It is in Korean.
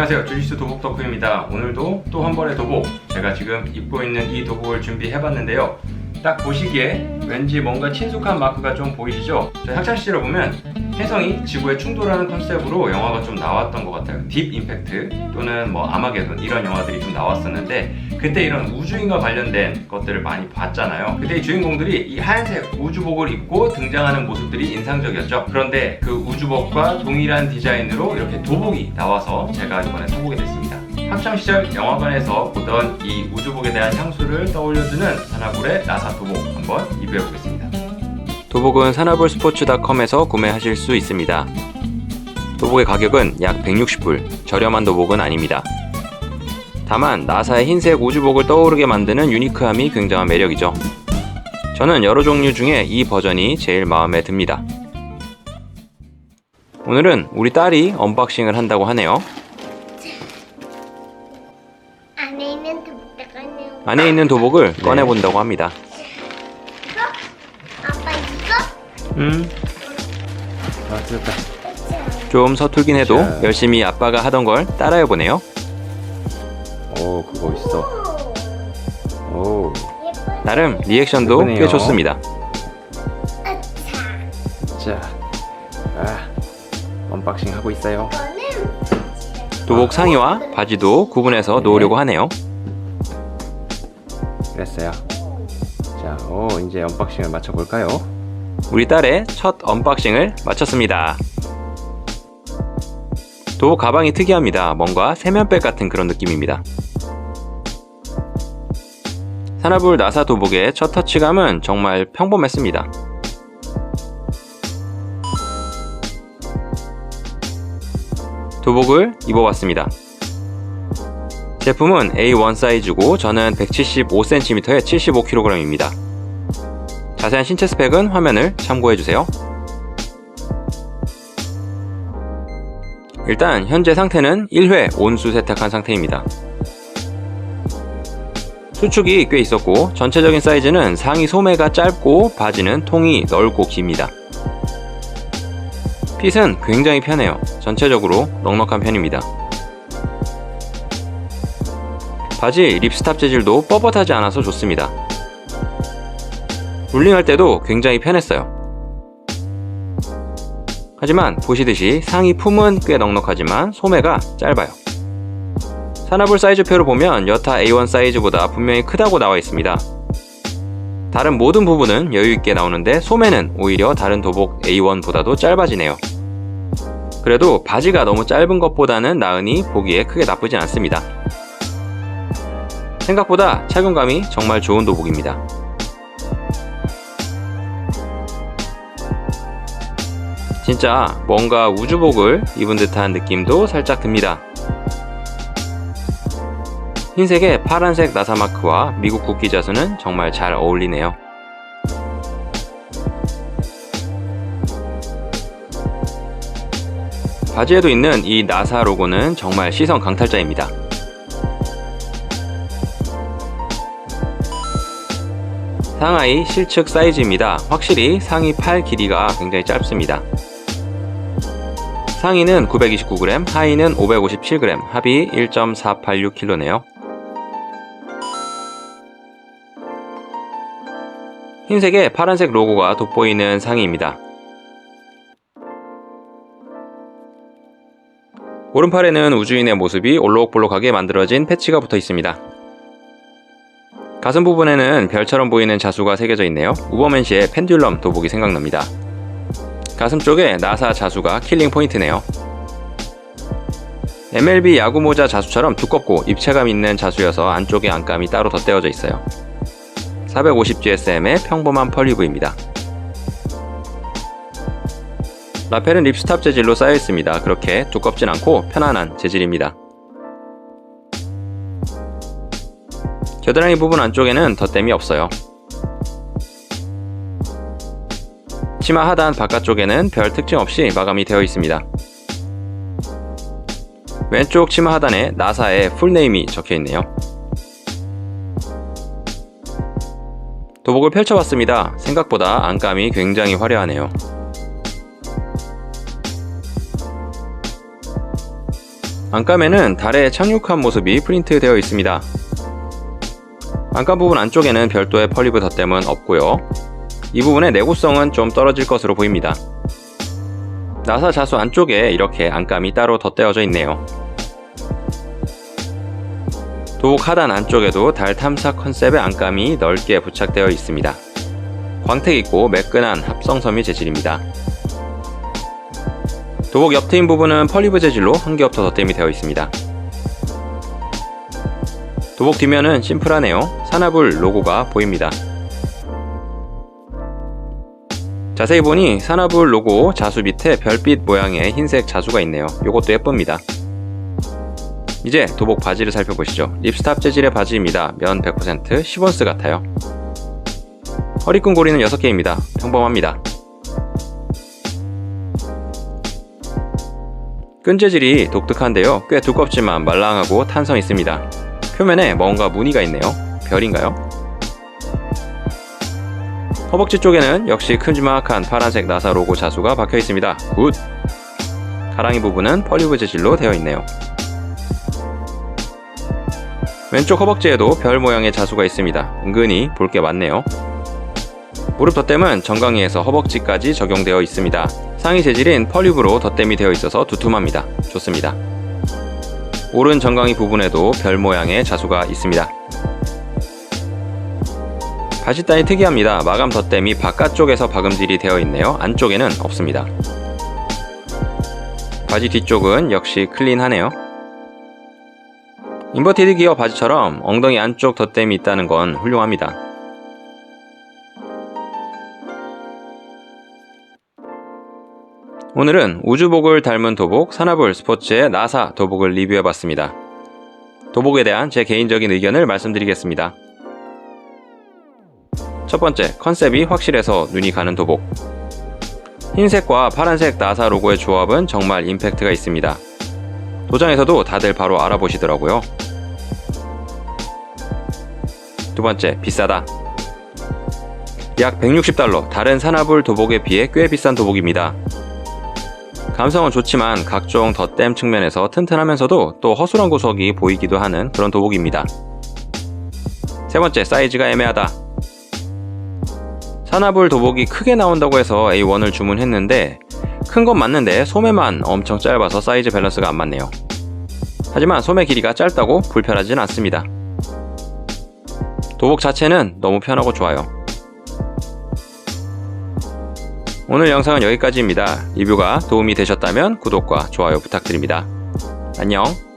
안녕하세요. 주짓수 도복 덕후입니다. 오늘도 또 한 번의 도복. 제가 지금 입고 있는 이 도복을 준비해 봤는데요 딱 보시기에 왠지 뭔가 친숙한 마크가 좀 보이시죠? 저희 학창시절에 보면 혜성이 지구에 충돌하는 컨셉으로 영화가 좀 나왔던 것 같아요. 딥 임팩트 또는 뭐 아마게돈 이런 영화들이 좀 나왔었는데 그때 이런 우주인과 관련된 것들을 많이 봤잖아요. 그때 이 주인공들이 이 하얀색 우주복을 입고 등장하는 모습들이 인상적이었죠. 그런데 그 우주복과 동일한 디자인으로 이렇게 도복이 나와서 제가 이번에 사보게 됐습니다 학창시절 영화관에서 보던 이 우주복에 대한 향수를 떠올려주는 사나불의 나사 도복 한번 리뷰해 보겠습니다. 도복은 사나불스포츠닷컴에서 구매하실 수 있습니다. 도복의 가격은 약 160불, 저렴한 도복은 아닙니다. 다만 나사의 흰색 우주복을 떠오르게 만드는 유니크함이 굉장한 매력이죠. 저는 여러 종류 중에 이 버전이 제일 마음에 듭니다. 오늘은 우리 딸이 언박싱을 한다고 하네요. 안에 있는 도복을 꺼내 본다고 합니다. 이거? 아빠 이거? 음, 아, 됐다. 좀 서툴긴 해도 자. 열심히 아빠가 하던 걸 따라해 보네요. 오, 그거 있어. 오. 나름 리액션도 꽤 예쁘네요. 좋습니다. 아차. 자, 아, 언박싱 하고 있어요. 이거는 도복 상의와 바지도 구분해서 놓으려고 하네요. 그랬어요. 자, 오, 이제 언박싱을 맞춰볼까요? 우리 딸의 첫 언박싱을 마쳤습니다. 도복 가방이 특이합니다. 뭔가 세면백 같은 그런 느낌입니다. 사나불 나사 도복의 첫 터치감은 정말 평범했습니다. 도복을 입어봤습니다. 제품은 A1 사이즈고 저는 175cm에 75kg입니다. 자세한 신체 스펙은 화면을 참고해주세요. 일단 현재 상태는 1회 온수 세탁한 상태입니다. 수축이 꽤 있었고 전체적인 사이즈는 상의 소매가 짧고 바지는 통이 넓고 깁니다. 핏은 굉장히 편해요. 전체적으로 넉넉한 편입니다. 바지 립스탑 재질도 뻣뻣하지 않아서 좋습니다. 롤링할 때도 굉장히 편했어요. 하지만 보시듯이 상의 품은 꽤 넉넉하지만 소매가 짧아요. 산화불 사이즈표를 보면 여타 A1 사이즈보다 분명히 크다고 나와 있습니다. 다른 모든 부분은 여유있게 나오는데 소매는 오히려 다른 도복 A1보다도 짧아지네요. 그래도 바지가 너무 짧은 것보다는 나으니 보기에 크게 나쁘진 않습니다. 생각보다 착용감이 정말 좋은 도복입니다. 진짜 뭔가 우주복을 입은 듯한 느낌도 살짝 듭니다. 흰색의 파란색 나사 마크와 미국 국기 자수는 정말 잘 어울리네요. 바지에도 있는 이 나사 로고는 정말 시선 강탈자입니다. 상하이 실측 사이즈입니다. 확실히 상의 팔 길이가 굉장히 짧습니다. 상의는 929g, 하의는 557g, 합이 1.486kg네요. 흰색에 파란색 로고가 돋보이는 상의입니다. 오른팔에는 우주인의 모습이 올록볼록하게 만들어진 패치가 붙어 있습니다. 가슴 부분에는 별처럼 보이는 자수가 새겨져 있네요. 우버맨시의 펜듈럼 도복이 생각납니다. 가슴 쪽에 나사 자수가 킬링 포인트네요. MLB 야구 모자 자수처럼 두껍고 입체감 있는 자수여서 안쪽에 안감이 따로 덧대어져 있어요. 450GSM의 평범한 펄리브입니다. 라펠은 립스탑 재질로 쌓여 있습니다. 그렇게 두껍진 않고 편안한 재질입니다. 겨드랑이 부분 안쪽에는 덧댐이 없어요. 치마 하단 바깥쪽에는 별 특징 없이 마감이 되어 있습니다. 왼쪽 치마 하단에 나사의 풀네임이 적혀 있네요. 도복을 펼쳐봤습니다. 생각보다 안감이 굉장히 화려하네요. 안감에는 달에 착륙한 모습이 프린트 되어 있습니다. 안감 부분 안쪽에는 별도의 펄리브 덧댐은 없고요. 이 부분의 내구성은 좀 떨어질 것으로 보입니다. 나사 자수 안쪽에 이렇게 안감이 따로 덧대어져 있네요. 도복 하단 안쪽에도 달 탐사 컨셉의 안감이 넓게 부착되어 있습니다. 광택 있고 매끈한 합성섬유 재질입니다. 도복 옆 트임 부분은 펄리브 재질로 한 겹 더 덧댐이 되어 있습니다. 도복 뒷면은 심플하네요. 사나불 로고가 보입니다. 자세히 보니 사나불 로고 자수 밑에 별빛 모양의 흰색 자수가 있네요. 이것도 예쁩니다. 이제 도복 바지를 살펴보시죠. 립스탑 재질의 바지입니다. 면 100% 시본스 같아요. 허리끈 고리는 6개입니다. 평범합니다. 끈 재질이 독특한데요. 꽤 두껍지만 말랑하고 탄성 있습니다. 표면에 뭔가 무늬가 있네요. 별인가요? 허벅지 쪽에는 역시 큼지막한 파란색 나사 로고 자수가 박혀 있습니다. 굿! 가랑이 부분은 펄리브 재질로 되어 있네요. 왼쪽 허벅지에도 별 모양의 자수가 있습니다. 은근히 볼 게 많네요. 무릎 덧댐은 정강이에서 허벅지까지 적용되어 있습니다. 상의 재질인 펄리브로 덧댐이 되어 있어서 두툼합니다. 좋습니다. 오른 정강이 부분에도 별 모양의 자수가 있습니다. 바지단이 특이합니다. 마감 덧댐이 바깥쪽에서 박음질이 되어 있네요. 안쪽에는 없습니다. 바지 뒤쪽은 역시 클린하네요. 인버티드 기어 바지처럼 엉덩이 안쪽 덧댐이 있다는 건 훌륭합니다. 오늘은 우주복을 닮은 도복 사나불 스포츠의 나사 도복을 리뷰해봤습니다. 도복에 대한 제 개인적인 의견을 말씀드리겠습니다. 첫 번째, 컨셉이 확실해서 눈이 가는 도복. 흰색과 파란색 나사 로고의 조합은 정말 임팩트가 있습니다. 도장에서도 다들 바로 알아보시더라고요. 두 번째, 비싸다. 약 160달러, 다른 산화불 도복에 비해 꽤 비싼 도복입니다. 감성은 좋지만 각종 덧댐 측면에서 튼튼하면서도 또 허술한 구석이 보이기도 하는 그런 도복입니다. 세 번째, 사이즈가 애매하다. 산화불 도복이 크게 나온다고 해서 A1을 주문했는데 큰 건 맞는데 소매만 엄청 짧아서 사이즈 밸런스가 안 맞네요. 하지만 소매 길이가 짧다고 불편하진 않습니다. 도복 자체는 너무 편하고 좋아요. 오늘 영상은 여기까지입니다. 리뷰가 도움이 되셨다면 구독과 좋아요 부탁드립니다. 안녕.